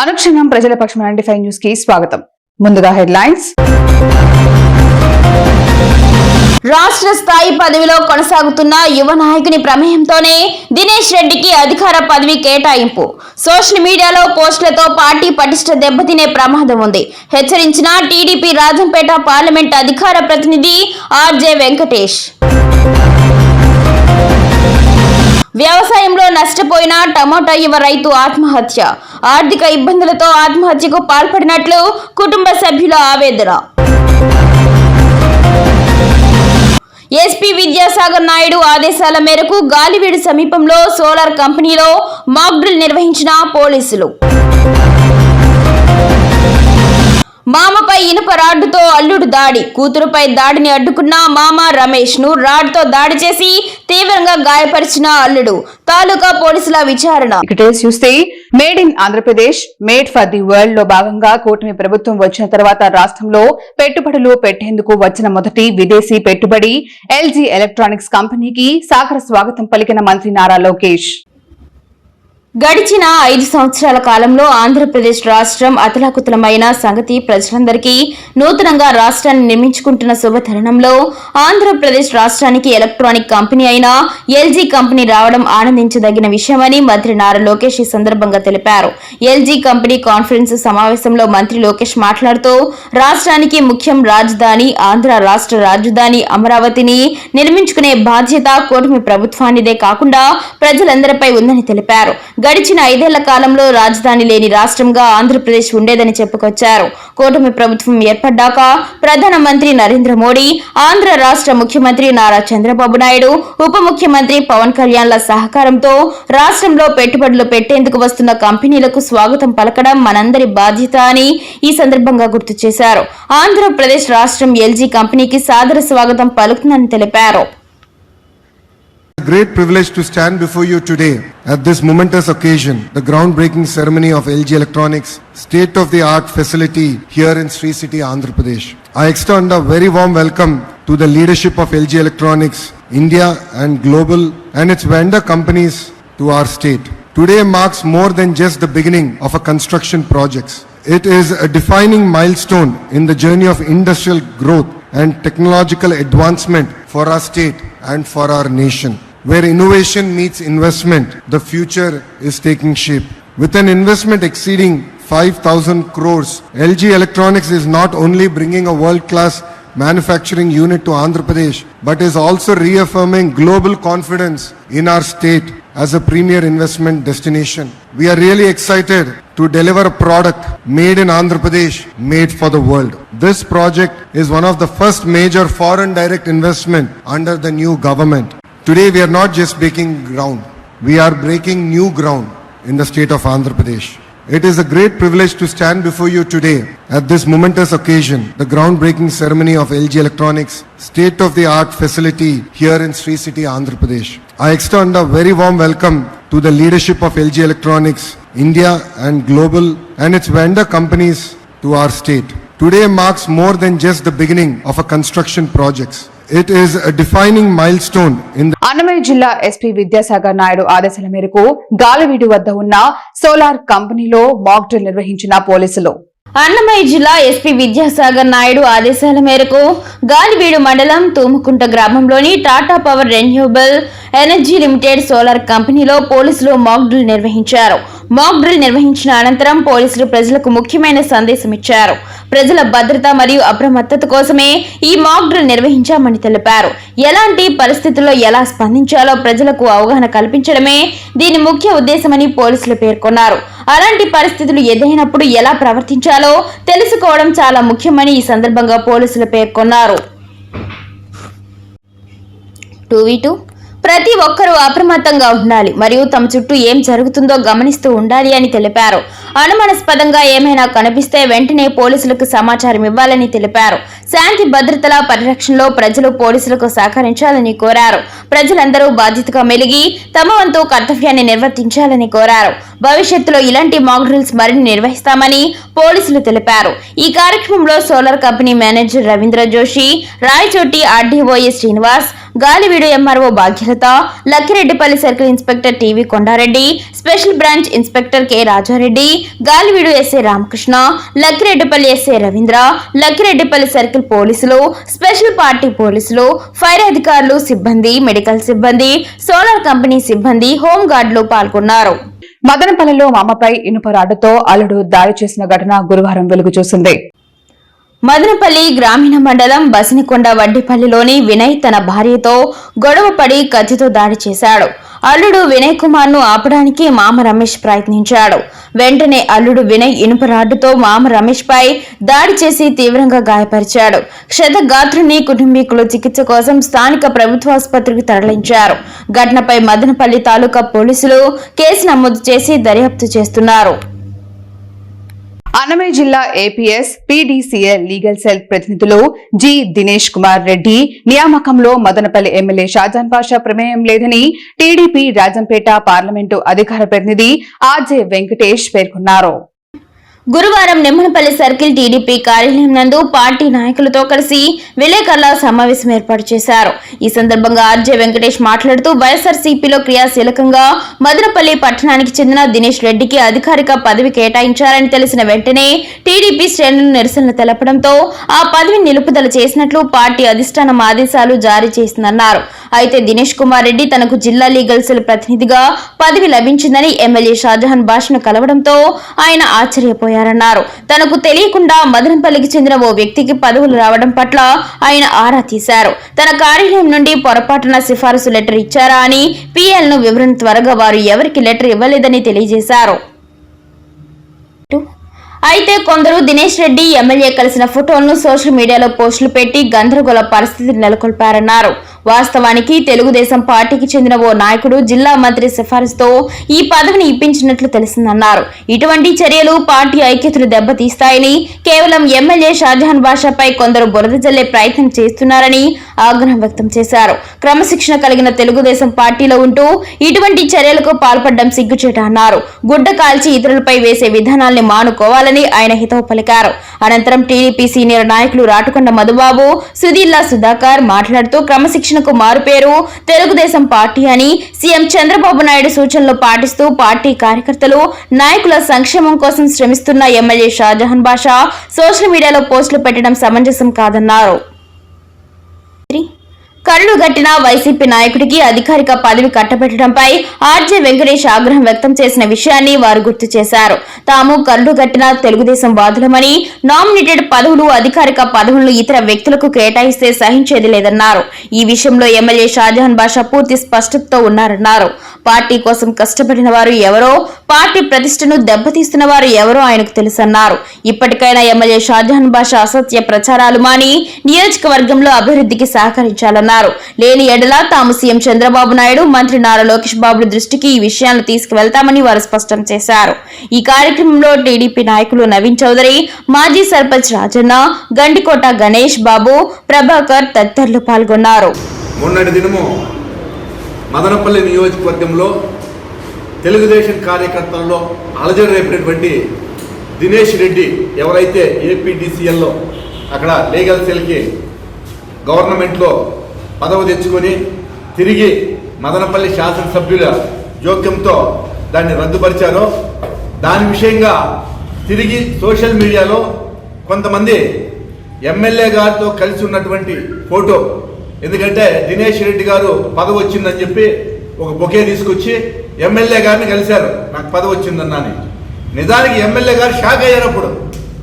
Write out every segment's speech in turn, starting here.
అనుక్షణం ప్రజల పక్షం ninety five న్యూస్కి స్వాగతం. ముందుగా హెడ్లైన్స్. రాష్ట్ర స్థాయి పదవిలో కొనసాగుతున్న యువ నాయకుని ప్రమేయంతోనే దినేష్ రెడ్డికి అధికార పదవి కేటాయింపు. సోషల్ మీడియాలో పోస్టులతో పార్టీ పటిష్ట దెబ్బతినే ప్రమాదం ఉంది. హెచ్చరించిన టీడీపీ రాజంపేట పార్లమెంట్ అధికార ప్రతినిధి ఆర్జే వెంకటేష్. వ్యవసాయంలో నష్టపోయిన టమోటా యువ రైతు ఆత్మహత్య. ఆర్థిక ఇబ్బందులతో ఆత్మహత్యకు పాల్పడినట్లు కుటుంబ సభ్యుల ఆవేదన. ఎస్పీ విద్యాసాగర్ నాయుడు ఆదేశాల మేరకు గాలివీడు సమీపంలో సోలార్ కంపెనీలో మాక్డ్రిల్ నిర్వహించిన పోలీసులు. మామపై ఇనుప రాడ్డుతో అల్లుడు దాడి. కూతురుపై దాడిని అడ్డుకున్న మామ రమేష్ను రాడ్తో దాడి చేసి తీవ్రంగా గాయపరిచిన అల్లుడు. తాలూకా పోలీసుల విచారణ. చూస్తే made in Andhra Pradesh made for the వరల్డ్లో భాగంగా కూటమి ప్రభుత్వం వచ్చిన తర్వాత రాష్ట్రంలో పెట్టుబడులు పెట్టేందుకు వచ్చిన మొదటి విదేశీ పెట్టుబడి ఎల్జీ ఎలక్ట్రానిక్స్ కంపెనీకి సాగర స్వాగతం పలికిన మంత్రి నారా లోకేష్. గడిచిన ఐదు సంవత్సరాల కాలంలో ఆంధ్రప్రదేశ్ రాష్ట్రం అతలాకుతలమైన సంగతి ప్రజలందరికీ నూతనంగా రాష్ట్రాన్ని నిర్మించుకుంటున్న శుభతరుణంలో ఆంధ్రప్రదేశ్ రాష్ట్రానికి ఎలక్ట్రానిక్ కంపెనీ అయిన ఎల్జీ కంపెనీ రావడం ఆనందించదగిన విషయమని మంత్రి నారా లోకేష్ ఈ సందర్భంగా తెలిపారు. ఎల్జీ కంపెనీ కాన్ఫరెన్స్ సమావేశంలో మంత్రి లోకేష్ మాట్లాడుతూ రాష్ట్రానికి ముఖ్యం రాజధాని ఆంధ్ర రాష్ట్ర రాజధాని అమరావతిని నిర్మించుకునే బాధ్యత కూటమి ప్రభుత్వానిదే కాకుండా ప్రజలందరిపై ఉందని తెలిపారు. గడిచిన ఐదేళ్ళ కాలంలో రాజధాని లేని రాష్ట్రంగా ఆంధ్రప్రదేశ్ ఉండేదని చెప్పుకొచ్చారు. కూటమి ప్రభుత్వం ఏర్పడ్డాక ప్రధానమంత్రి నరేంద్ర మోడీ ఆంధ్ర రాష్ట్ర ముఖ్యమంత్రి నారా చంద్రబాబు నాయుడు ఉప ముఖ్యమంత్రి పవన్ కళ్యాణ్ల సహకారంతో రాష్ట్రంలో పెట్టుబడులు పెట్టేందుకు వస్తున్న కంపెనీలకు స్వాగతం పలకడం మనందరి బాధ్యత అని ఈ సందర్భంగా గుర్తు చేశారు. ఆంధ్రప్రదేశ్ రాష్ట్రం ఎల్జీ కంపెనీకి సాదర స్వాగతం పలుకుతుందని తెలిపారు. A great privilege to stand before you today at this momentous occasion, the groundbreaking ceremony of LG Electronics state-of-the-art facility here in Sri City, Andhra Pradesh. I extend a very warm welcome to the leadership of LG Electronics, India and global and its vendor companies to our state. Today marks more than just the beginning of a construction projects. It is a defining milestone in the journey of industrial growth and technological advancement for our state and for our nation. Where innovation meets investment, the future is taking shape. With an investment exceeding 5,000 crores, LG Electronics is not only bringing a world-class manufacturing unit to Andhra Pradesh, but is also reaffirming global confidence in our state as a premier investment destination. We are really excited to deliver a product made in Andhra Pradesh, made for the world. This project is one of the first major foreign direct investment under the new government. Today we are not just breaking ground, we are breaking new ground in the state of Andhra Pradesh. It is a great privilege to stand before you today at this momentous occasion, the groundbreaking ceremony of LG Electronics state-of-the-art facility here in Sri City, Andhra Pradesh. I extend a very warm welcome to the leadership of LG Electronics, India and global and its vendor companies to our state. Today marks more than just the beginning of a construction projects. It is a defining milestone in the Annamayya జిల్లా SP Vidyasagar Naidu ఆదేశాల మేరకు గాలివీడు వద్ద ఉన్న solar కంపెనీలో mock drill నిర్వహించిన పోలీసులు. అన్నమయ్య జిల్లా SP Vidyasagar Naidu ఆదేశాల మేరకు గాలివీడు మండలం తూముకుంట గ్రామంలోని Tata power renewable energy limited solar కంపెనీలో పోలీసులు మాక్ డ్రిల్ నిర్వహించారు. మాక్ డ్రిల్ నిర్వహించిన అనంతరం పోలీసులు ప్రజలకు ముఖ్యమైన సందేశం ఇచ్చారు ప్రజల భద్రత మరియు అప్రమత్తత కోసమే ఈ మాక్ డ్రిల్ నిర్వహించామని తెలిపారు. ఎలాంటి పరిస్థితుల్లో ఎలా స్పందించాలో ప్రజలకు అవగాహన కల్పించడమే దీని ముఖ్య ఉద్దేశమని పోలీసులు పేర్కొన్నారు. అలాంటి పరిస్థితులు ఎదురైనప్పుడు ఎలా ప్రవర్తించాలో తెలుసుకోవడం చాలా ముఖ్యమని ఈ సందర్భంగా పోలీసులు పేర్కొన్నారు. టూ వీ టూ ప్రతి ఒక్కరూ అప్రమత్తంగా ఉండాలి మరియు తమ చుట్టూ ఏం జరుగుతుందో గమనిస్తూ ఉండాలి అని తెలిపారు. అనుమానాస్పదంగా ఏమైనా కనిపిస్తే వెంటనే పోలీసులకు సమాచారం ఇవ్వాలని తెలిపారు. శాంతి భద్రతల పరిరక్షణలో ప్రజలు పోలీసులకు సహకరించాలని కోరారు. ప్రజలందరూ బాధ్యతగా మెలిగి తమ వంతు కర్తవ్యాన్ని నిర్వర్తించాలని కోరారు. భవిష్యత్తులో ఇలాంటి మాక్ డ్రిల్స్ మరిన్ని నిర్వహిస్తామని పోలీసులు తెలిపారు. ఈ కార్యక్రమంలో solar company manager Ravindra Joshi Rayachoti RDO A Srinivas Galiveedu MRO Bhagyalatha Lakkireddipalli circle inspector TV Kondareddy special branch inspector K Rajareddy Galiveedu SA Ramakrishna Lakkireddipalli SA Ravindra Lakkireddipalli circle పోలీసులు special party పోలీసులు fire అధికారులు సిబ్బంది medical సిబ్బంది solar company సిబ్బంది హోంగార్డులు పాల్గొన్నారు. మదనపల్లిలో మామపై ఇనుప రాడ్డుతో అల్లుడు దాడి చేసిన ఘటన గురువారం వెలుగు చూసింది. మదనపల్లి గ్రామీణ మండలం బసినికొండ వడ్డిపల్లిలోని వినయ్ తన భార్యతో గొడవపడి కత్తితో దాడి చేశాడు. అల్లుడు వినయ్ కుమార్ను ఆపడానికి మామ రమేష్ ప్రయత్నించాడు. వెంటనే అల్లుడు వినయ్ ఇనుప రాడ్డుతో మామ రమేష్ పై దాడి చేసి తీవ్రంగా గాయపరిచాడు. క్షతగాత్రుని కుటుంబీకులు చికిత్స కోసం స్థానిక ప్రభుత్వ ఆసుపత్రికి తరలించారు. ఘటనపై మదనపల్లి తాలూకా పోలీసులు కేసు నమోదు చేసి దర్యాప్తు చేస్తున్నారు. అన్నమయ్య జిల్లా ఏపీఎస్ పీడీసీఎల్ లీగల్ సెల్ ప్రతినిధులు జి దినేష్ కుమార్ రెడ్డి నియామకంలో మదనపల్లి ఎమ్మెల్యే షాజాన్ పాషా ప్రమేయం లేదని టీడీపీ రాజంపేట పార్లమెంటు అధికార ప్రతినిధి ఆర్జే వెంకటేష్ పేర్కొన్నారు. గురువారం నిమ్మనపల్లి సర్కిల్ టీడీపీ కార్యాలయం నందు పార్టీ నాయకులతో కలిసి విలేకరుల సమావేశం ఏర్పాటు చేశారు. ఈ సందర్భంగా ఆర్జే వెంకటేష్ మాట్లాడుతూ వైఎస్ఆర్సీపీలో క్రియాశీలకంగా మదనపల్లి పట్టణానికి చెందిన దినేష్ రెడ్డికి అధికారిక పదవి కేటాయించారని తెలిసిన వెంటనే టీడీపీ శ్రేణులు నిరసనలు తెలపడంతో ఆ పదవి నిలుపుదల చేసినట్లు పార్టీ అధిష్టానం ఆదేశాలు జారీ చేసిందన్నారు. అయితే దినేష్ కుమార్ రెడ్డి తనకు జిల్లా లీగల్ సెల్ ప్రతినిధిగా పదవి లభించిందని ఎమ్మెల్యే షాజహాన్ భాషను కలవడంతో ఆయన ఆశ్చర్యపోయారు. ఆశ్చర్యపోయారన్నారు తనకు తెలియకుండా మదనపల్లికి చెందిన ఓ వ్యక్తికి పదవులు రావడం పట్ల ఆయన ఆరా తీశారు. తన కార్యాలయం నుండి పొరపాటున సిఫారసు లెటర్ ఇచ్చారా అని పిఎల్ను వివరణ త్వరగా వారు ఎవరికి లెటర్ ఇవ్వలేదని తెలియజేశారు. అయితే కొందరు దినేష్ రెడ్డి ఎమ్మెల్యే కలిసిన ఫోటోలను సోషల్ మీడియాలో పోస్టులు పెట్టి గందరగోళ పరిస్థితిని నెలకొల్పారన్నారు. వాస్తవానికి తెలుగుదేశం పార్టీకి చెందిన ఓ నాయకుడు జిల్లా మంత్రి సిఫారసుతో ఈ పదవిని ఇప్పించినట్లు తెలిసిందన్నారు. ఇటువంటి చర్యలు పార్టీ ఐక్యతను దెబ్బతీస్తాయని కేవలం ఎమ్మెల్యే షాజహాన్ బాషాపై కొందరు బురద జల్లే ప్రయత్నం చేస్తున్నారని ఆగ్రహం వ్యక్తం చేశారు. క్రమశిక్షణ కలిగిన తెలుగుదేశం పార్టీలో ఉంటూ ఇటువంటి చర్యలకు పాల్పడడం సిగ్గుచేట అన్నారు. గుడ్డ కాల్చి ఇతరులపై వేసే విధానాల్ని మానుకోవాలి మానుకోవాలని ఆయన హితవు పలికారు. అనంతరం టీడీపీ సీనియర్ నాయకులు రాటుకొండ మధుబాబు సుధీల్లా సుధాకర్ మాట్లాడుతూ క్రమశిక్షణకు మారుపేరు తెలుగుదేశం పార్టీ అని సీఎం చంద్రబాబు నాయుడు సూచనలు పాటిస్తూ పార్టీ కార్యకర్తలు నాయకుల సంక్షేమం కోసం శ్రమిస్తున్న MLA Shajahan Basha social media పోస్టులు పెట్టడం సమంజసం కాదన్నారు. కరుడు గట్టిన వైసీపీ నాయకుడికి అధికారిక పదవి కట్టబెట్టడంపై ఆర్జే వెంకటేష్ ఆగ్రహం వ్యక్తం చేసిన విషయాన్ని వారు గుర్తు చేశారు. తాము కరుడు గట్టిన తెలుగుదేశం వాదులమని నామినేటెడ్ పదవులు అధికారిక పదవులను ఇతర వ్యక్తులకు కేటాయిస్తే సహించేది లేదన్నారు. ఈ విషయంలో ఎమ్మెల్యే షాజహాన్ బాషా పూర్తి స్పష్టతతో ఉన్నారన్నారు. పార్టీ కోసం కష్టపడిన వారు ఎవరో పార్టీ ప్రతిష్టను దెబ్బతీస్తున్న వారు ఎవరో ఆయనకు తెలుసన్నారు. ఇప్పటికైనా ఎమ్మెల్యే షాజహాన్ బాషా అసత్య ప్రచారాలు మాని నియోజకవర్గంలో అభివృద్ధికి సహకరించాలన్నారు. లేని ఎడల తాము సీఎం చంద్రబాబు నాయుడు మంత్రి నారా లోకేష్ బాబు దృష్టికి ఈ విషయాలను తీసుకువెళ్తామని వారు స్పష్టం చేశారు. ఈ కార్యక్రమంలో టీడీపీ నాయకులు నవీన్ చౌదరి మాజీ సర్పంచ్ రాజన్న గండికోట గణేష్ బాబు ప్రభాకర్ తదితరులు పాల్గొన్నారు. మొన్నటి దినము మదనపల్లి నియోజకవర్గంలో తెలుగుదేశం కార్యకర్తల్లో అలజడి రేపినటువంటి దినేష్ రెడ్డి ఎవరైతే ఏపీడీసీఎల్లో అక్కడ లీగల్ సెల్కి గవర్నమెంట్లో పదవి తెచ్చుకొని తిరిగి మదనపల్లి శాసనసభ్యుల జోక్యంతో దాన్ని రద్దుపరిచారో దాని విషయంగా తిరిగి సోషల్ మీడియాలో కొంతమంది ఎమ్మెల్యే గారితో కలిసి ఉన్నటువంటి ఫోటో. ఎందుకంటే దినేష్ రెడ్డి గారు పదవి వచ్చిందని చెప్పి ఒక బొకే తీసుకొచ్చి ఎమ్మెల్యే గారిని కలిశారు. నాకు పదవి వచ్చిందన్నాని. నిజానికి ఎమ్మెల్యే గారు షాక్ అయ్యారప్పుడు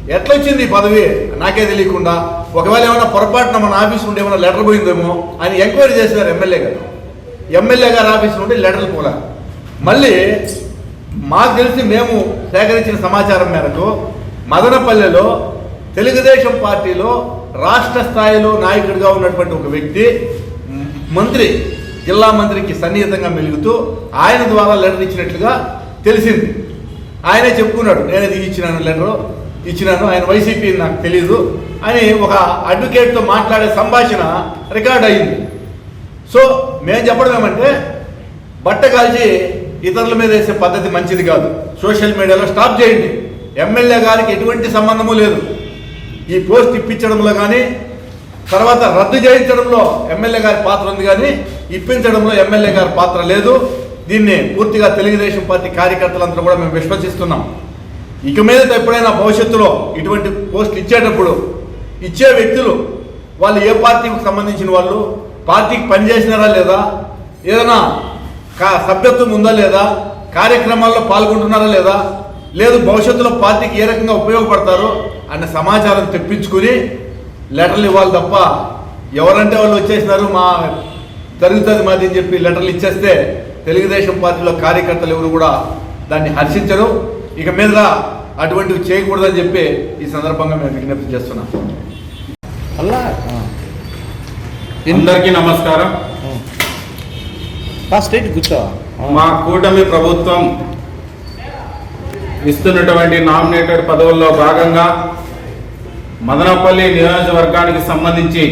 ఎట్లా ఎట్లొచ్చింది ఈ పదవి? నాకే తెలియకుండా ఒకవేళ ఏమైనా పొరపాటున మన ఆఫీస్ నుండి ఏమైనా లెటర్ పోయిందేమో అని ఎంక్వైరీ చేశారు ఎమ్మెల్యే గారు. ఎమ్మెల్యే గారు ఆఫీస్ నుండి లెటర్లు పోలా మళ్ళీ మాకు తెలిసి మేము సేకరించిన సమాచారం మేరకు మదనపల్లెలో తెలుగుదేశం పార్టీలో రాష్ట్ర స్థాయిలో నాయకుడిగా ఉన్నటువంటి ఒక వ్యక్తి మంత్రి జిల్లా మంత్రికి సన్నిహితంగా మెలుగుతూ ఆయన ద్వారా లెటర్ ఇచ్చినట్లుగా తెలిసింది. ఆయనే చెప్పుకున్నాడు నేను ఇది ఇచ్చినాను లెటరు ఇచ్చినాను. ఆయన వైసీపీ నాకు తెలియదు అని ఒక అడ్వకేట్తో మాట్లాడే సంభాషణ రికార్డ్ అయింది. సో మేము చెప్పడం ఏమంటే బట్ట కాల్చి ఇతరుల మీద వేసే పద్ధతి మంచిది కాదు. సోషల్ మీడియాలో స్టాప్ చేయండి. ఎమ్మెల్యే గారికి ఎటువంటి సంబంధము లేదు. ఈ పోస్ట్ ఇప్పించడంలో కానీ తర్వాత రద్దు చేయించడంలో ఎమ్మెల్యే గారి పాత్ర ఉంది కానీ ఇప్పించడంలో ఎమ్మెల్యే గారి పాత్ర లేదు. దీన్ని పూర్తిగా తెలుగుదేశం పార్టీ కార్యకర్తలందరూ కూడా మేము విశ్వసిస్తున్నాం. ఇక మీద ఎప్పుడైనా భవిష్యత్తులో ఇటువంటి పోస్టులు ఇచ్చేటప్పుడు ఇచ్చే వ్యక్తులు వాళ్ళు ఏ పార్టీకి సంబంధించిన వాళ్ళు పార్టీకి పనిచేసినారా లేదా ఏదైనా కా సభ్యత్వం ఉందా లేదా కార్యక్రమాల్లో పాల్గొంటున్నారా లేదా లేదు భవిష్యత్తులో పార్టీకి ఏ రకంగా ఉపయోగపడతారో అన్న సమాచారం తెప్పించుకుని లెటర్లు ఇవ్వాలి తప్ప ఎవరంటే వాళ్ళు వచ్చేసినారు మా జరుగుతుంది మాది అని చెప్పి లెటర్లు ఇచ్చేస్తే తెలుగుదేశం పార్టీలో కార్యకర్తలు ఎవరు కూడా దాన్ని హర్షించరు. ఇక మీద అటువంటివి చేయకూడదని చెప్పి ఈ సందర్భంగా మేము విజ్ఞప్తి చేస్తున్నాం. అందరికీ నమస్కారం. కూర్చో మా కూటమి ప్రభుత్వం ఇస్తున్నటువంటి నామినేటెడ్ పదవుల్లో భాగంగా మదనపల్లి నియోజకవర్గానికి సంబంధించి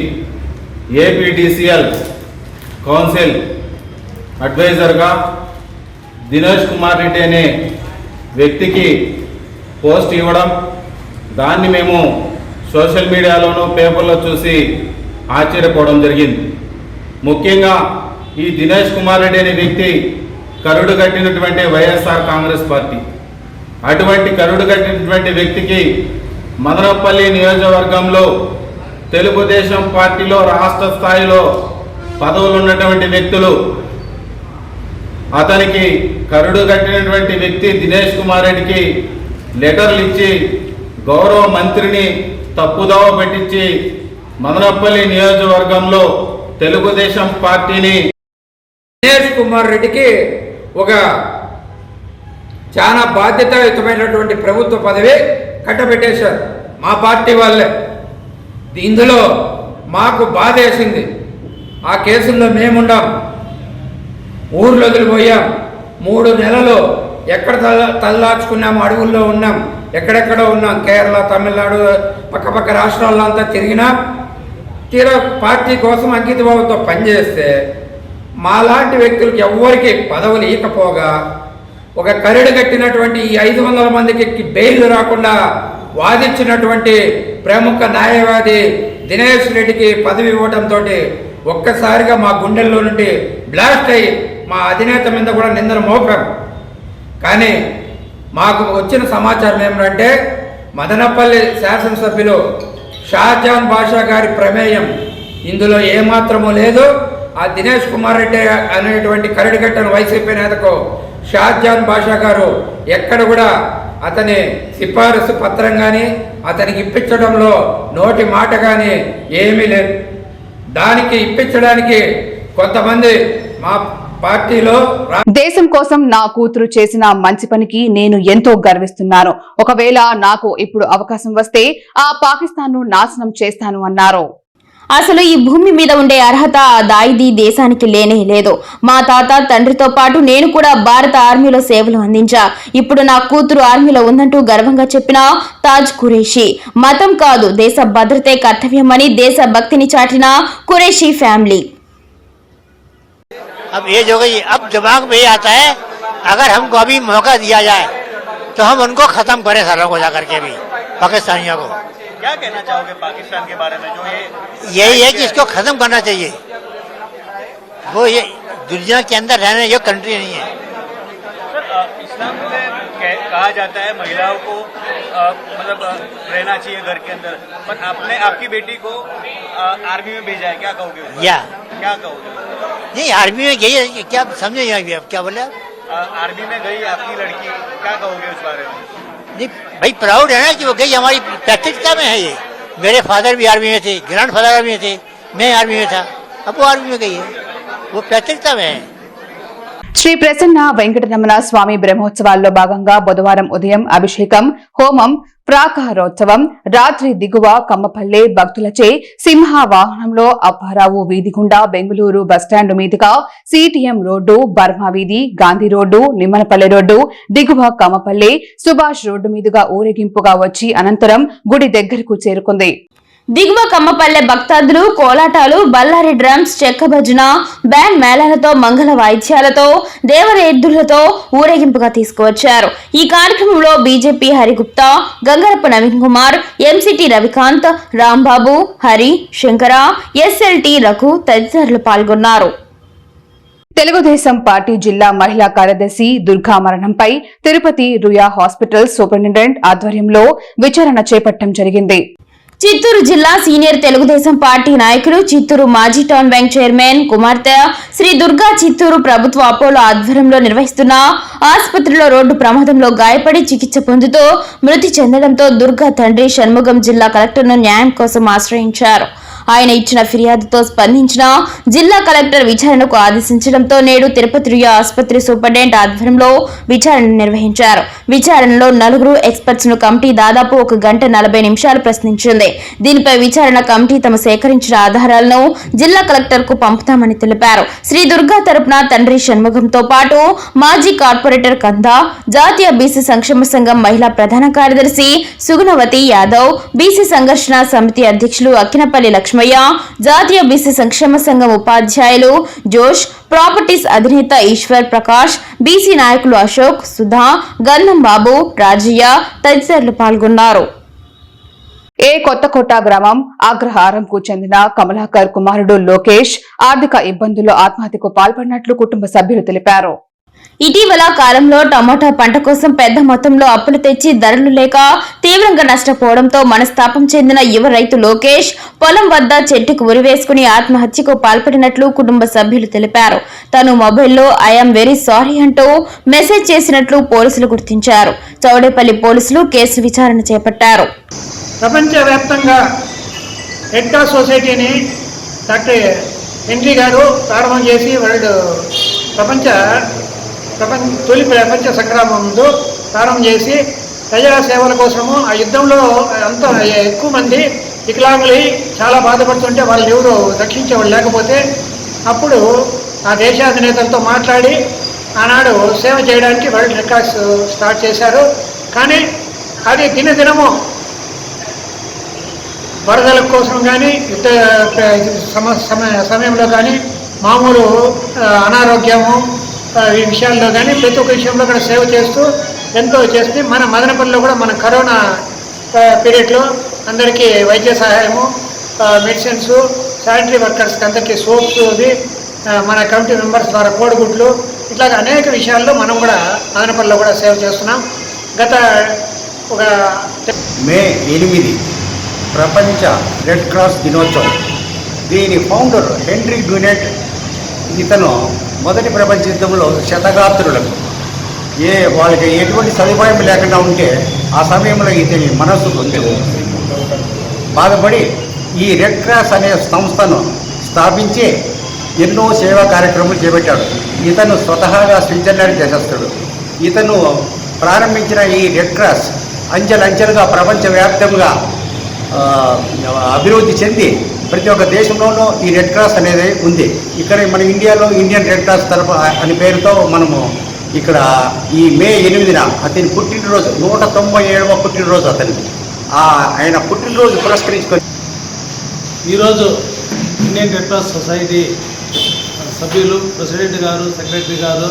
ఏపీటీసీఎల్ కౌన్సిల్ అడ్వైజర్గా దినేష్ కుమార్ రెడ్డి అనే వ్యక్తికి పోస్ట్ ఇవ్వడం దాన్ని మేము సోషల్ మీడియాలోనూ పేపర్లో చూసి ఆశ్చర్యపోవడం జరిగింది. ముఖ్యంగా ఈ దినేష్ కుమార్ రెడ్డి అనే వ్యక్తి కరుడు కట్టినటువంటి వైఎస్ఆర్ కాంగ్రెస్ పార్టీ. అటువంటి కరుడు కట్టినటువంటి వ్యక్తికి మదనపల్లి నియోజకవర్గంలో తెలుగుదేశం పార్టీలో రాష్ట్ర స్థాయిలో పదవులు ఉన్నటువంటి వ్యక్తులు అతనికి కరుడు కట్టినటువంటి వ్యక్తి దినేష్ కుమార్ రెడ్డికి లెటర్లు ఇచ్చి గౌరవ మంత్రిని తప్పుదోవ పెట్టించి మదనపల్లి నియోజకవర్గంలో తెలుగుదేశం పార్టీని దినేష్ కుమార్ రెడ్డికి ఒక చాలా బాధ్యతాయుతమైనటువంటి ప్రభుత్వ పదవి కట్టబెట్టేశారు. మా పార్టీ వాళ్ళే. ఇందులో మాకు బాధ వేసింది. ఆ కేసుల్లో మేముండాం. ఊర్లో వదిలిపోయాం. మూడు నెలలు ఎక్కడ తల తల్లాచుకున్నాం అడవుల్లో ఉన్నాం ఎక్కడెక్కడో ఉన్నాం కేరళ తమిళనాడు పక్కపక్క రాష్ట్రాల్లో అంతా తిరిగినా తీరా పార్టీ కోసం అంకితభావంతో పనిచేస్తే మాలాంటి వ్యక్తులకు ఎవ్వరికి పదవులు ఇవ్వకపోగా ఒక కరడు కట్టినటువంటి ఈ ఐదు వందల మందికి బెయిల్ రాకుండా వాదించినటువంటి ప్రముఖ న్యాయవాది దినేష్ రెడ్డికి పదవి ఇవ్వడంతో ఒక్కసారిగా మా గుండెల్లో నుండి బ్లాస్ట్ అయ్యి మా అధినేత మీద కూడా నిందన మోపాం కానీ మాకు వచ్చిన సమాచారం ఏమిటంటే మదనపల్లి శాసనసభ్యులు షాజాన్ బాషా గారి ప్రమేయం ఇందులో ఏమాత్రము లేదు. ఆ దినేష్ కుమార్ రెడ్డి అనేటువంటి కరడిగట్టను వైసీపీ నేతకు షాజాన్ బాషా గారు ఎక్కడ కూడా అతని సిఫారసు పత్రం కానీ అతనికి ఇప్పించడంలో నోటి మాట కానీ ఏమీ లేదు. దానికి ఇప్పించడానికి కొంతమంది మా పార్టీలో దేశం కోసం నా కూతురు చేసిన మంచి పనికి నేను ఎంతో గర్విస్తున్నాను. ఒకవేళ నాకు ఇప్పుడు అవకాశం వస్తే ఆ పాకిస్తాన్ను నాశనం చేస్తాను అన్నారు. అసలు ఈ భూమి మీద ఉండే అర్హత ఆ దాయిది దేశానికి లేనే లేదు. మా తాత తండ్రితో పాటు నేను కూడా భారత ఆర్మీలో సేవలు అందించా. ఇప్పుడు నా కూతురు ఆర్మీలో ఉందంటూ గర్వంగా చెప్పిన తాజ్ కురేషి మతం కాదు దేశ భద్రతే కర్తవ్యమని దేశ భక్తిని చాటిన కురేషి ఫ్యామిలీ. अब एज हो गई अब दिमाग में ये आता है अगर हमको अभी मौका दिया जाए तो हम उनको खत्म करें सालों को जाकर के अभी पाकिस्तानियों को। क्या कहना चाहोगे पाकिस्तान के बारे में? जो ये यही है कि इसको खत्म करना चाहिए। वो ये दुनिया के अंदर रहने जो कंट्री नहीं है। कह- जाता है महिलाओं को मतलब रहना चाहिए घर के अंदर। पर आपने आपकी बेटी को अ, आर्मी में भेजा है क्या कहोगे या। क्या कहोगे? नहीं आर्मी में गई है क्या समझे यहाँ अब क्या बोले? आप आर्मी में गई आपकी लड़की क्या कहोगे उस बारे में? नहीं भाई प्राउड है ना कि वो गई हमारी प्राथमिकता में है ये? मेरे फादर भी आर्मी में थे ग्रैंड फादर आर्मी में थे मैं आर्मी में था अब वो आर्मी में गई है। वो प्राथमिकता में है? శ్రీ ప్రసన్న వెంకటరమణ స్వామి బ్రహ్మోత్సవాల్లో భాగంగా బుధవారం ఉదయం అభిషేకం హోమం ప్రాకారోత్సవం రాత్రి దిగువ కమ్మపల్లె భక్తులచే సింహ వాహనంలో అప్పారావు వీధి గుండా బెంగళూరు బస్టాండ్ మీదుగా సిటిఎం రోడ్డు బర్మా వీధి గాంధీ రోడ్డు నిమ్మనపల్లె రోడ్డు దిగువ కమ్మపల్లె సుభాష్ రోడ్డు మీదుగా ఊరేగింపుగా వచ్చి అనంతరం గుడి దగ్గరకు చేరుకుంది. దిగువ కమ్మపల్లె భక్తాదులు కోలాటాలు బల్లారి డ్రమ్స్ చెక్క భజన బ్యాండ్ మేళాలతో మంగళ వాయిద్యాలతో దేవర ఎద్దులతో ఊరేగింపుగా తీసుకువచ్చారు. ఈ కార్యక్రమంలో BJP Harigupta Gangarappa Naveen Kumar MCT Ravikanth Rambabu Hari Shankara SLT Raghu తదితరులు పాల్గొన్నారు. తెలుగుదేశం పార్టీ జిల్లా మహిళా కార్యదర్శి దుర్గా మరణంపై తిరుపతి రుయా హాస్పిటల్ సూపరింటెండెంట్ ఆధ్వర్యంలో విచారణ చేపట్టడం జరిగింది. చిత్తూరు జిల్లా సీనియర్ తెలుగుదేశం పార్టీ నాయకులు చిత్తూరు మాజీ టౌన్ బ్యాంక్ చైర్మన్ కుమార్తె శ్రీ దుర్గా చిత్తూరు ప్రభుత్వ అపోలో ఆధ్వర్యంలో నిర్వహిస్తున్న ఆసుపత్రిలో రోడ్డు ప్రమాదంలో గాయపడి చికిత్స పొందుతూ మృతి చెందడంతో దుర్గా తండ్రి షణ్ముగం జిల్లా కలెక్టర్ను న్యాయం కోసం ఆశ్రయించారు. ఆయన ఇచ్చిన ఫిర్యాదుతో స్పందించిన జిల్లా కలెక్టర్ విచారణకు ఆదేశించడంతో నేడు తిరుపతి రుయా ఆసుపత్రి సూపరింటెండెంట్ ఆధ్వర్యంలో విచారణ నిర్వహించారు. విచారణలో నలుగురు ఎక్స్పర్ట్స్ను కమిటీ దాదాపు ఒక గంట నలభై నిమిషాలు ప్రశ్నించింది. దీనిపై విచారణ కమిటీ తమ సేకరించిన ఆధారాలను జిల్లా కలెక్టర్కు పంపుతామని తెలిపారు. శ్రీ దుర్గా తరపున తండ్రి షణ్ముఖంతో పాటు మాజీ కార్పొరేటర్ కంద జాతీయ బీసీ సంక్షేమ సంఘం మహిళా ప్రధాన కార్యదర్శి సుగుణవతి యాదవ్ బీసీ సంఘర్షణ సమితి అధ్యక్షులు అక్కినపల్లి లక్ష్మయ్య జాతీయ బీసీ సంక్షేమ సంఘం ఉపాధ్యాయులు జోష్ ప్రాపర్టీస్ అధినేత ఈశ్వర్ ప్రకాష్ బీసీ నాయకులు అశోక్ సుధా గంధం బాబు రాజయ్య తదితరులు పాల్గొన్నారు. ఏ కొత్తకోట గ్రామం అగ్రహారంకు చెందిన కమలాకర్ కుమారుడు లోకేష్ ఆర్థిక ఇబ్బందుల్లో ఆత్మహత్యకు పాల్పడినట్లు కుటుంబ సభ్యులు తెలిపారు. ఇటీవల కాలంలో టమోటా పంట కోసం పెద్ద మొత్తంలో అప్పులు తెచ్చి ధరలు లేక తీవ్రంగా నష్టపోవడంతో మనస్తాపం చెందిన యువ రైతు లోకేష్ పొలం వద్ద చెట్టుకు ఉరివేసుకుని ఆత్మహత్యకు పాల్పడినట్లు కుటుంబ సభ్యులు తెలిపారు. తను మొబైల్లో ఐఎమ్ వెరీ సారీ అంటూ మెసేజ్ చేసినట్లు పోలీసులు గుర్తించారు. చౌడేపల్లి పోలీసులు కేసు విచారణ చేపట్టారు. ప్రపంచవ్యాప్తంగా రెడ్ క్రాస్ సొసైటీని డాక్టర్ గారు ప్రారంభం చేసి వరల్డ్ ప్రపంచ ప్రపంచ తొలి ప్రపంచ సంగ్రామం ప్రారంభం చేసి ప్రజా సేవల కోసము ఆ యుద్ధంలో అంత ఎక్కువ మంది వికలాంగులై చాలా బాధపడుతుంటే వాళ్ళు ఎవరు రక్షించేవాళ్ళు లేకపోతే అప్పుడు ఆ దేశాధినేతలతో మాట్లాడి ఆనాడు సేవ చేయడానికి వరల్డ్ రికార్డ్స్ స్టార్ట్ చేశారు. కానీ అది దినదినము వరదల కోసం కానీ యుద్ధ సమ సమ- సమయంలో కానీ మామూలు అనారోగ్యము ఈ విషయాల్లో కానీ ప్రతి ఒక్క విషయంలో కూడా సేవ చేస్తూ ఎంతో చేస్తుంది మన మదనపల్లిలో కూడా మన కరోనా పీరియడ్లో అందరికీ వైద్య సహాయము మెడిసిన్స్ శానిటరీ వర్కర్స్కి అందరికీ సోప్స్ అది మన కమిటీ మెంబర్స్ ద్వారా కోడిగుడ్లు ఇట్లాగ అనేక విషయాల్లో మనం కూడా మదనపల్లిలో కూడా సేవ చేస్తున్నాం. గత ఒక మే ఎనిమిది ప్రపంచ రెడ్ క్రాస్ దినోత్సవం. దీని ఫౌండర్ హెన్రీ గ్యూనెట్ ఇతను మొదటి ప్రపంచ యుద్ధంలో శతగాత్రులకు ఏ వాళ్ళకి ఎటువంటి సదుపాయం లేకుండా ఉంటే ఆ సమయంలో ఇతని మనస్సు కొంచెం బాధపడి ఈ రెడ్ క్రాస్ అనే సంస్థను స్థాపించి ఎన్నో సేవా కార్యక్రమాలు చేపట్టాడు. ఇతను స్వతహాగా స్విట్జర్లాండ్ దేశస్థుడు. ఇతను ప్రారంభించిన ఈ రెడ్ క్రాస్ అంచెలంచెలుగా ప్రపంచవ్యాప్తంగా అభివృద్ధి చెంది ప్రతి ఒక్క దేశంలోనూ ఈ రెడ్ క్రాస్ అనేది ఉంది. ఇక్కడ మన ఇండియాలో ఇండియన్ రెడ్ క్రాస్ తరపు అని పేరుతో మనము ఇక్కడ ఈ మే ఎనిమిదిన అతని పుట్టినరోజు నూట తొంభై ఏడవ పుట్టినరోజు అతనికి ఆయన పుట్టినరోజు పురస్కరించుకొని ఈరోజు ఇండియన్ రెడ్ క్రాస్ సొసైటీ సభ్యులు ప్రెసిడెంట్ గారు సెక్రటరీ గారు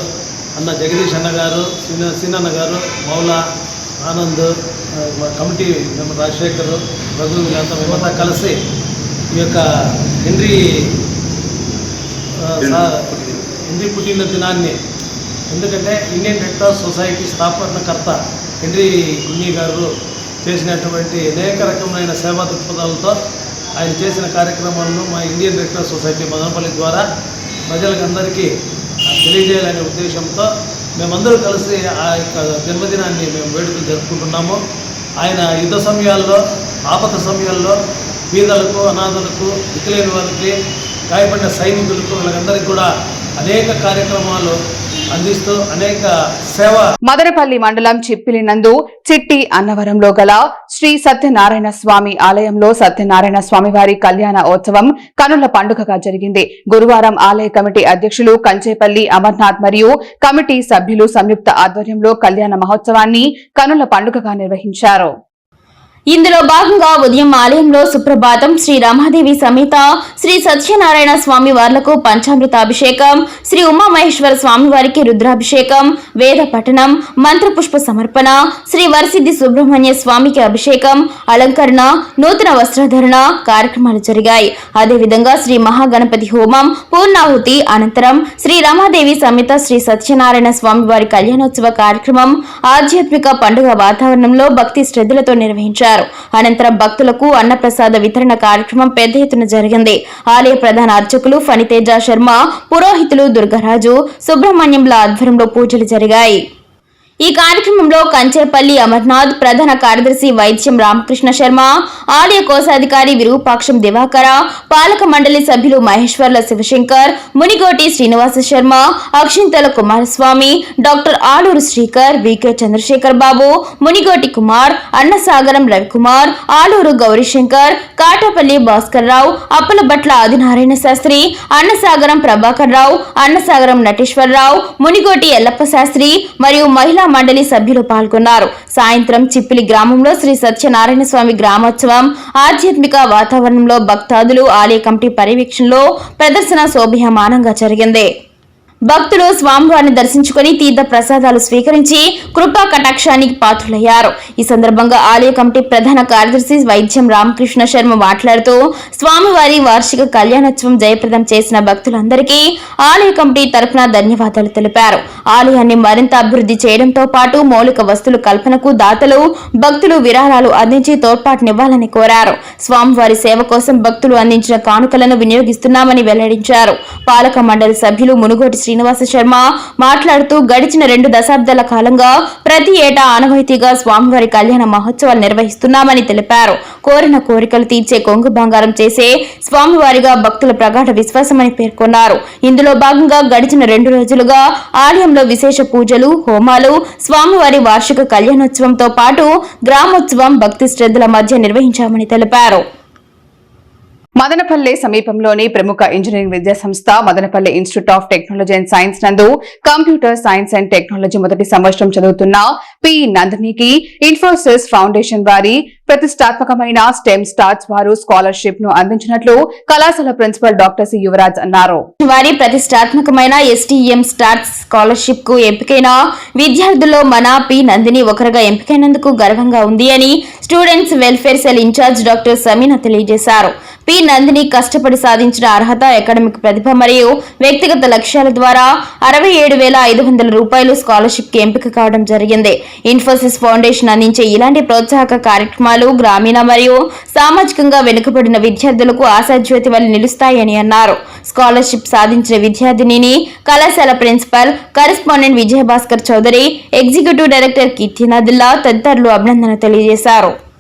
అన్న జగదీష్ అన్న గారు సీన సీనన్న గారు మౌలా ఆనంద్ కమిటీ మెంబర్ రాజశేఖర్ రఘు వీళ్ళంతా మేమంతా కలిసి ఈ యొక్క హెన్రీ హెన్రీ. పుట్టిన దినాన్ని. ఎందుకంటే ఇండియన్ రెడ్ క్రాస్ సొసైటీ స్థాపనకర్త హెన్రీ గున్ని గారు చేసినటువంటి అనేక రకమైన సేవా దృక్పథాలతో ఆయన చేసిన కార్యక్రమాలను మా Indian red cross society Madanapalli ద్వారా ప్రజలకు అందరికీ తెలియజేయాలనే ఉద్దేశంతో మేమందరూ కలిసి ఆ యొక్క జన్మదినాన్ని మేము వేడుకలు జరుపుకుంటున్నాము. ఆయన యుద్ధ సమయాల్లో ఆపద సమయాల్లో పేదలకు అనాథలకు దిక్కులేని వారికి గాయపడిన సైనికులకు వాళ్ళందరికీ కూడా అనేక కార్యక్రమాలు అందిస్తూ అనేక సేవ మదనపల్లి మండలం చిప్పిలినందు చిట్టి అన్నవరంలో గల శ్రీ సత్యనారాయణ స్వామి ఆలయంలో సత్యనారాయణ స్వామి వారి కళ్యాణ ఉత్సవం కనుల పండుగగా జరిగింది. గురువారం ఆలయ కమిటీ అధ్యక్షులు కంచేపల్లి అమర్నాథ్ మరియు కమిటీ సభ్యులు సంయుక్త ఆధ్వర్యంలో కళ్యాణ మహోత్సవాన్ని కనుల పండుగగా నిర్వహించారు. ఇందులో భాగంగా ఉదయం ఆలయంలో సుప్రభాతం శ్రీ రమాదేవి సమేత శ్రీ సత్యనారాయణ స్వామి వార్లకు పంచామృతాభిషేకం శ్రీ ఉమామహేశ్వర స్వామి వారికి రుద్రాభిషేకం వేద పఠనం మంత్రపుష్ప సమర్పణ శ్రీ వరసిద్ధి సుబ్రహ్మణ్య స్వామికి అభిషేకం అలంకరణ నూతన వస్త్రధరణ కార్యక్రమాలు జరిగాయి. అదేవిధంగా శ్రీ మహాగణపతి హోమం పూర్ణాహుతి అనంతరం శ్రీ రమాదేవి సమేత శ్రీ సత్యనారాయణ స్వామి వారి కళ్యాణోత్సవ కార్యక్రమం ఆధ్యాత్మిక పండుగ వాతావరణంలో భక్తి శ్రద్ధలతో నిర్వహించారు. అనంతరం భక్తులకు అన్నప్రసాద వితరణ కార్యక్రమం పెద్ద ఎత్తున జరిగింది. ఆలయ ప్రధాన అర్చకులు ఫణితేజ శర్మ పురోహితులు దుర్గరాజు సుబ్రహ్మణ్యంల ఆధ్వర్యంలో పూజలు జరిగాయి. ఈ కార్యక్రమంలో కంచేపల్లి అమర్నాథ్ ప్రధాన కార్యదర్శి వైద్యం రామకృష్ణ శర్మ ఆలయ కోశాధికారి విరూపాక్షం దివాకర పాలక మండలి సభ్యులు మహేశ్వర్ల శివశంకర్ మునిగోటి శ్రీనివాస శర్మ అక్షింతల కుమారస్వామి డాక్టర్ ఆలూరు శ్రీకర్ వికే చంద్రశేఖర్ బాబు మునిగోటి కుమార్ అన్నసాగరం రవికుమార్ ఆలూరు గౌరీశంకర్ కాటపల్లి భాస్కర్ రావు అప్పలబట్ల ఆదినారాయణ శాస్త్రి అన్నసాగరం ప్రభాకర్ రావు అన్నసాగరం నటేశ్వరరావు మునిగోటి ఎల్లప్ప శాస్త్రి మరియు మహిళా మండలి సభ్యులు పాల్గొన్నారు. సాయంత్రం చిప్పిలి గ్రామంలో శ్రీ సత్యనారాయణ స్వామి గ్రామోత్సవం ఆధ్యాత్మిక వాతావరణంలో భక్తాదులు ఆలయ కమిటీ పర్యవేక్షణలో ప్రదర్శన శోభయమానంగా జరిగింది. భక్తులు స్వామివారిని దర్శించుకుని తీర్థ ప్రసాదాలు స్వీకరించి కృపా కటాక్షానికి పాత్రులయ్యారు. ఈ సందర్భంగా ఆలయ కమిటీ ప్రధాన కార్యదర్శి వైద్యం రామకృష్ణ శర్మ మాట్లాడుతూ స్వామివారి వార్షిక కళ్యాణోత్సవం జయప్రదం చేసిన భక్తులందరికీ ఆలయ కమిటీ తరఫున ధన్యవాదాలు తెలిపారు. ఆలయాన్ని మరింత అభివృద్ధి చేయడంతో పాటు మౌలిక వస్తువుల కల్పనకు దాతలు భక్తులు విరాళాలు అందించి తోడ్పాటునివ్వాలని కోరారు. స్వామివారి సేవ కోసం భక్తులు అందించిన కానుకలను వినియోగిస్తున్నామని వెల్లడించారు. పాలక మండలి సభ్యులు మునుగోటి శ్రీనివాస శర్మ మాట్లాడుతూ గడిచిన రెండు దశాబ్దాల కాలంగా ప్రతి ఏటా ఆనవాయితీగా స్వామివారి కళ్యాణ మహోత్సవాలు నిర్వహిస్తున్నామని తెలిపారు. కోరిన కోరికలు తీర్చే కొంగు బంగారం చేసే స్వామివారిగా భక్తుల ప్రగాఢ విశ్వాసమని పేర్కొన్నారు. ఇందులో భాగంగా గడిచిన రెండు రోజులుగా ఆలయంలో విశేష పూజలు హోమాలు స్వామివారి వార్షిక కళ్యాణోత్సవంతో పాటు గ్రామోత్సవం భక్తి శ్రద్ధల మధ్య నిర్వహించామని తెలిపారు. మదనపల్లె సమీపంలోని ప్రముఖ ఇంజనీరింగ్ విద్యా సంస్థ Madanapalle institute of technology and science నందు కంప్యూటర్ సైన్స్ అండ్ టెక్నాలజీ మొదటి సంవత్సరం చదువుతున్న పి నందినికి ఇన్ఫోసిస్ ఫౌండేషన్ వారి ప్రతిష్టాత్మకమైన స్టెమ్ స్టార్స్ వారు స్కాలర్షిప్ను అందించినట్లు కళాశాల ప్రిన్సిపల్ డాక్టర్ సి యువరాజ్ అన్నారు. వారి ప్రతిష్టాత్మకమైన ఎస్టీఎం స్టార్స్ స్కాలర్షిప్కు ఎంపికైన విద్యార్థుల్లో మన పి నందిని ఒకరుగా ఎంపికైనందుకు గర్వంగా ఉంది అని students welfare cell incharge doctor Sameena తెలియజేశారు. పి నందిని కష్టపడి సాధించిన అర్హత అకాడమిక్ ప్రతిభ మరియు వ్యక్తిగత లక్ష్యాల ద్వారా అరవై ఏడు వేల ఐదు వందల రూపాయలు స్కాలర్షిప్కి ఎంపిక కావడం జరిగింది. ఇన్ఫోసిస్ ఫౌండేషన్ అందించే ఇలాంటి ప్రోత్సాహక కార్యక్రమాలు గ్రామీణ మరియు సామాజికంగా వెనుకబడిన విద్యార్థులకు ఆశాజ్యోతి వల్ల నిలుస్తాయని అన్నారు. స్కాలర్షిప్ సాధించిన విద్యార్థినిని కళాశాల principal correspondent Vijayabhaskar Chowdary executive director Keerthinathulla తదితరులు అభినందన తెలియజేశారు.